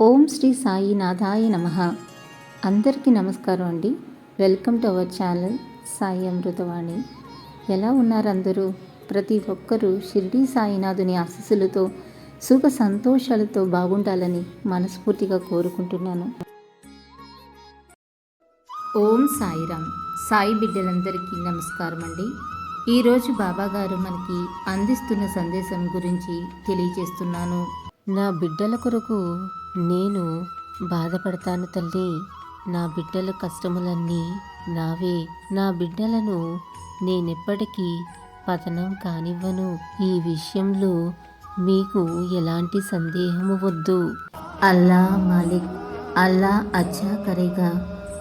ఓం శ్రీ సాయినాథాయ నమ. అందరికీ నమస్కారం అండి. Welcome to our channel Sai Amruthavani. ఎలా ఉన్నారు అందరూ? ప్రతి ఒక్కరూ షిర్డీ సాయినాథుని ఆశీస్సులతో సుఖ సంతోషాలతో బాగుండాలని మనస్ఫూర్తిగా కోరుకుంటున్నాను. ఓం సాయిరామ్. సాయి బిడ్డలందరికీ నమస్కారం అండి. ఈరోజు బాబాగారు మనకి అందిస్తున్న సందేశం గురించి తెలియజేస్తున్నాను. నా బిడ్డల కొరకు నేను బాధపడతాను తల్లి. నా బిడ్డల కష్టములన్నీ నావే. నా బిడ్డలను నేనెప్పటికీ పతనం కానివ్వను. ఈ విషయంలో మీకు ఎలాంటి సందేహము వద్దు. అల్లా మాలిక్ అల్లా అచ్చా కరేగా